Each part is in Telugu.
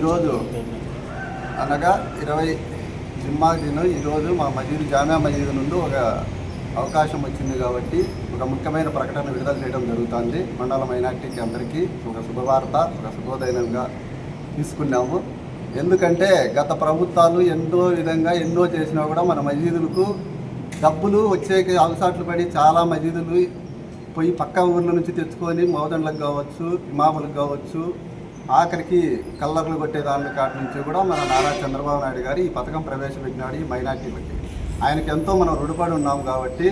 ఈరోజు అనగా ఇరవై జిమ్మా దినం. ఈరోజు మా మజీద్ జామియా మజీద్ నుండి ఒక అవకాశం వచ్చింది కాబట్టి ఒక ముఖ్యమైన ప్రకటన విడుదల చేయడం జరుగుతుంది. మండల మైనార్టీకి అందరికీ ఒక శుభవార్త ఒక శుభోదయంగా తీసుకున్నాము. ఎందుకంటే గత ప్రభుత్వాలు ఎంతో విధంగా ఎన్నో చేసినా కూడా మన మసీదులకు డబ్బులు వచ్చే అవసాట్లు పడి చాలా మసీదులు పోయి పక్క ఊర్ల నుంచి తెచ్చుకొని మోదండ్లకు కావచ్చు ఇమాములకు కావచ్చు ఆఖరికి కల్లర్లు కొట్టే దాని కాటి నుంచి కూడా మన నారా చంద్రబాబు నాయుడు గారు ఈ పథకం ప్రవేశపెట్టినాడు ఈ మైనార్టీ బట్టి ఆయనకి ఎంతో మనం రుణపడి ఉన్నాం కాబట్టి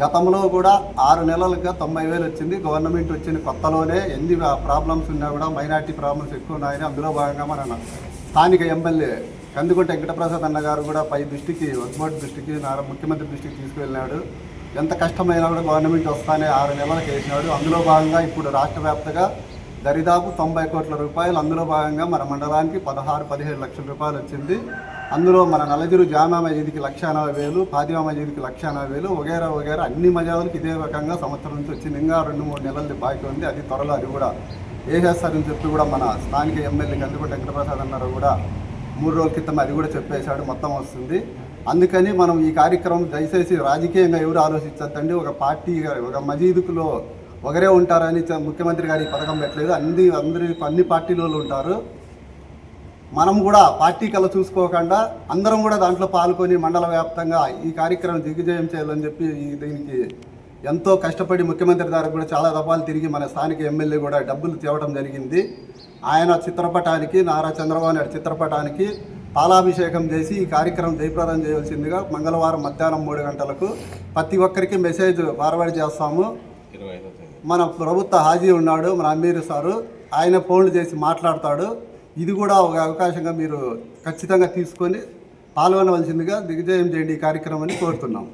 గతంలో కూడా ఆరు నెలలుగా తొంభై వేలు వచ్చింది గవర్నమెంట్ వచ్చిన కొత్తలోనే ఎన్ని ప్రాబ్లమ్స్ ఉన్నా కూడా మైనార్టీ ప్రాబ్లమ్స్ ఎక్కువ ఉన్నాయని అందులో భాగంగా మన స్థానిక ఎమ్మెల్యే కందుకుంట వెంకటప్రసాద్ అన్న గారు కూడా పై దృష్టికి వక్బోర్డు దృష్టికి నారా ముఖ్యమంత్రి దృష్టికి తీసుకువెళ్ళినాడు ఎంత కష్టమైనా కూడా గవర్నమెంట్ వస్తానే ఆరు నెలలకు వేసినాడు. అందులో భాగంగా ఇప్పుడు రాష్ట్ర వ్యాప్తంగా దరిదాపు తొంభై కోట్ల రూపాయలు అందులో భాగంగా మన మండలానికి పదహారు పదిహేడు లక్షల రూపాయలు వచ్చింది. అందులో మన నలజిరు జామా మజీద్కి లక్ష ఎనభై వేలు ఫాతిమా మజీద్కి లక్ష ఎనభై వేలు వగేరా వగేరా అన్ని మజాదులకు ఇదే రకంగా సంవత్సరం నుంచి వచ్చింది ఇంకా రెండు మూడు నెలలది బాకీ ఉంది. అది త్వరలో అది కూడా వేసేస్తారని చెప్పి కూడా మన స్థానిక ఎమ్మెల్యే కందుకుంట వెంకటప్రసాద్ అన్నారు కూడా మూడు రోజుల క్రితం అది కూడా చెప్పేశాడు. మొత్తం వస్తుంది. అందుకని మనం ఈ కార్యక్రమం దయచేసి రాజకీయంగా ఎవరు ఆలోచించద్దండి. ఒక పార్టీగా ఒక మజీదుకులో ఒకరే ఉంటారని ముఖ్యమంత్రి గారు ఈ పథకం పెట్టలేదు. అన్ని అందరి అన్ని పార్టీల వాళ్ళు ఉంటారు. మనం కూడా పార్టీ కల చూసుకోకుండా అందరం కూడా దాంట్లో పాల్గొని మండల వ్యాప్తంగా ఈ కార్యక్రమం దిగ్విజయం చేయాలని చెప్పి దీనికి ఎంతో కష్టపడి ముఖ్యమంత్రి గారు కూడా చాలా దఫాలు తిరిగి మన స్థానిక ఎమ్మెల్యే కూడా డబ్బులు తేవడం జరిగింది. ఆయన చిత్రపటానికి నారా చంద్రబాబు నాయుడు చిత్రపటానికి పాలాభిషేకం చేసి ఈ కార్యక్రమం జయప్రదం చేయవలసిందిగా మంగళవారం మధ్యాహ్నం మూడు గంటలకు ప్రతి ఒక్కరికి మెసేజ్ ఫార్వర్డ్ చేస్తాము. మన ప్రభుత్వ హాజీ ఉన్నాడు మన అమీర్ సారు. ఆయన ఫోన్లు చేసి మాట్లాడతాడు. ఇది కూడా ఒక అవకాశంగా మీరు ఖచ్చితంగా తీసుకొని పాల్గొనవలసిందిగా దిగ్విజయం చేయండి ఈ కార్యక్రమాన్ని కోరుతున్నాం.